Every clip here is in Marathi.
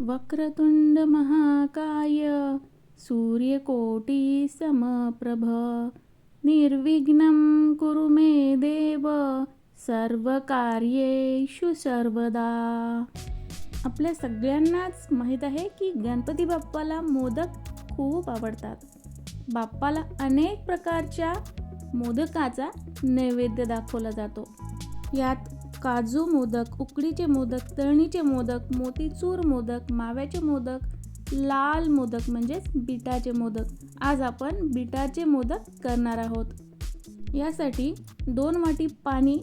वक्रतुंड महाकाय सूर्यकोटी समप्रभ निर्विघ्नं कुरु मे देव सर्वकार्येषु सर्वदा। आपल्या सगळ्यांनाच माहीत आहे की गणपती बाप्पाला मोदक खूप आवडतात. बाप्पाला अनेक प्रकारच्या मोदकाचा नैवेद्य दाखवला जातो. यात काजू मोदक उकडीचे मोदक तळणीचे मोदक मोतीचूर मोदक माव्याचे मोदक लाल मोदक म्हणजेच बिटाचे मोदक. आज आपण बिटाचे मोदक करणार आहोत. यासाठी दोन वाटी पाणी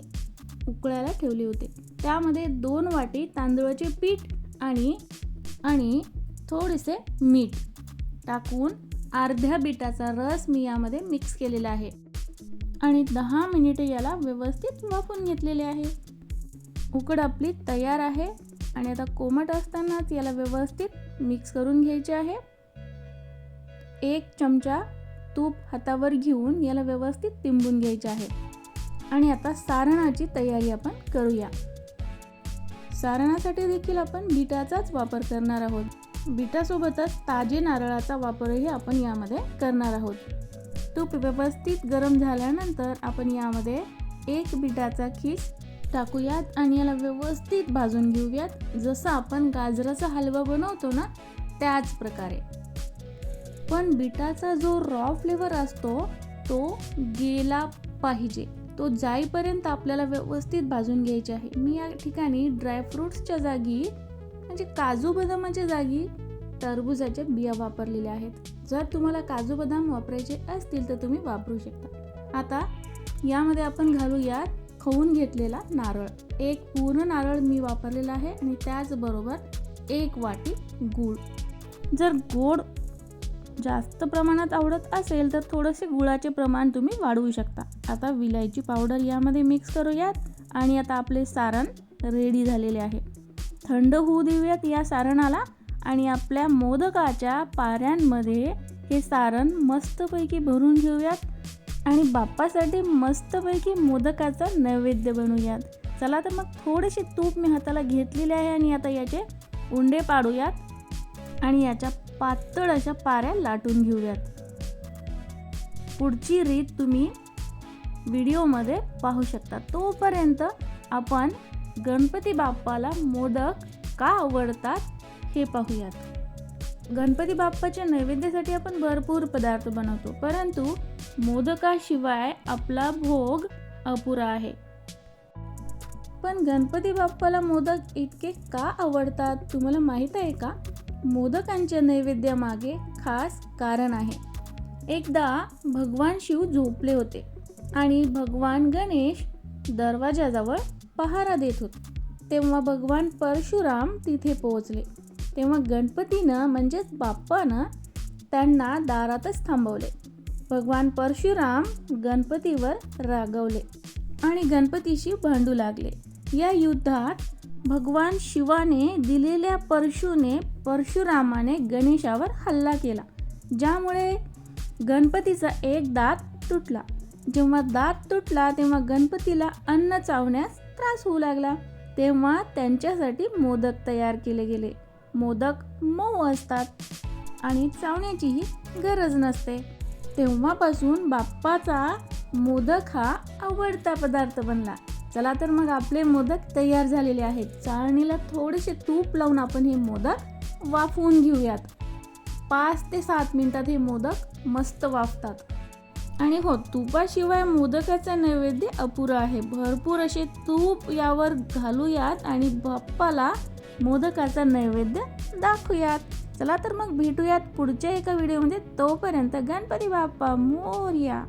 उकळायला ठेवले होते. त्यामध्ये दोन वाटी तांदूळाचे पीठ आणि आणि थोडेसे मीठ टाकून अर्ध्या बिटाचा रस मी यामध्ये मिक्स केलेला आहे. आणि दहा मिनिटे याला व्यवस्थित वाफून घेतलेले आहे. उकड आपली तयार आहे आणि आता कोमट असतानाच याला व्यवस्थित मिक्स करून घ्यायचे आहे. एक चमचा तूप हातावर घेऊन याला व्यवस्थित तिंबून घ्यायचे आहे. आणि आता सारणाची तयारी आपण करूया. सारणासाठी देखील आपण बिटाचाच वापर करणार आहोत. बिटासोबतच ताजे नारळाचा वापरही आपण यामध्ये करणार आहोत. तूप व्यवस्थित गरम झाल्यानंतर आपण यामध्ये एक बिटाचा खीस टाकूयात आणि याला व्यवस्थित भाजून घेऊयात. जसं आपण गाजराचा हलवा बनवतो ना त्याच प्रकारे. पण बिटाचा जो रॉ फ्लेवर असतो तो गेला पाहिजे. तो जाईपर्यंत आपल्याला व्यवस्थित भाजून घ्यायचे आहे. मी या ठिकाणी ड्रायफ्रूट्सच्या जागी म्हणजे काजू बदामाच्या जागी टरबुजाच्या बिया वापरलेल्या आहेत. जर तुम्हाला काजू बदाम वापरायचे असतील तर तुम्ही वापरू शकता. आता यामध्ये आपण घालूयात खवून घेतलेला नारळ. एक पूर्ण नारळ मी वापरलेला आहे आणि त्याचबरोबर एक वाटी गूळ. जर गोड जास्त प्रमाणात आवडत असेल तर थोडेसे गुळाचे प्रमाण तुम्ही वाढवू शकता. आता विलायची पावडर यामध्ये मिक्स करूयात आणि आता आपले सारण रेडी झालेले आहे. थंड होऊ देऊयात या सारणाला. आणि आपल्या मोदकाच्या पाऱ्यांमध्ये हे सारण मस्तपैकी भरून घेऊयात आणि बाप्पासाठी मस्तपैकी मोदकाचा नैवेद्य बनवूयात. चला तर मग थोडेसे तूप मी हाताला घेतलेले आहे आणि आता याचे उंडे पाडूयात आणि याच्या पातळ अशा पाऱ्या लाटून घेऊयात. पुढची रीत तुम्ही व्हिडिओमध्ये पाहू शकता. तोपर्यंत आपण गणपती बाप्पाला मोदक का आवडतात हे पाहूयात. गणपती बाप्पाच्या नैवेद्यासाठी आपण भरपूर पदार्थ बनवतो परंतु मोदकाशिवाय आपला भोग अपुरा आहे. पण गणपती बाप्पाला मोदक इतके का आवडतात तुम्हाला माहीत आहे का? मोदकांच्या नैवेद्यामागे खास कारण आहे. एकदा भगवान शिव झोपले होते आणि भगवान गणेश दरवाजाजवळ पहारा देत होते. तेव्हा भगवान परशुराम तिथे पोहोचले. तेव्हा गणपतीनं म्हणजेच बाप्पानं त्यांना दारातच थांबवले. भगवान परशुराम गणपतीवर रागवले आणि गणपतीशी भांडू लागले. या युद्धात भगवान शिवाने दिलेल्या परशुने परशुरामाने गणेशावर हल्ला केला ज्यामुळे गणपतीचा एक दात तुटला. जेव्हा दात तुटला तेव्हा गणपतीला अन्न चावण्यास त्रास होऊ लागला. तेव्हा त्यांच्यासाठी मोदक तयार केले गेले. मोदक मऊ असतात आणि चावण्याचीही गरज नसते. तेव्हापासून बाप्पाचा मोदक हा आवडता पदार्थ बनला. चला तर मग आपले मोदक तयार झालेले आहेत. चाळणीला थोडेसे तूप लावून आपण हे मोदक वाफवून घेऊयात. पाच ते सात मिनिटात हे मोदक मस्त वाफतात. आणि हो तुपाशिवाय मोदकाचा नैवेद्य अपुरा आहे. भरपूर असे तूप यावर घालूयात आणि बाप्पाला मोदकाचा नैवेद्य दाखवूयात. चला तर मग भेटूयात पुढच्या एका व्हिडिओमध्ये तोपर्यंत गणपती बाप्पा मोर्या.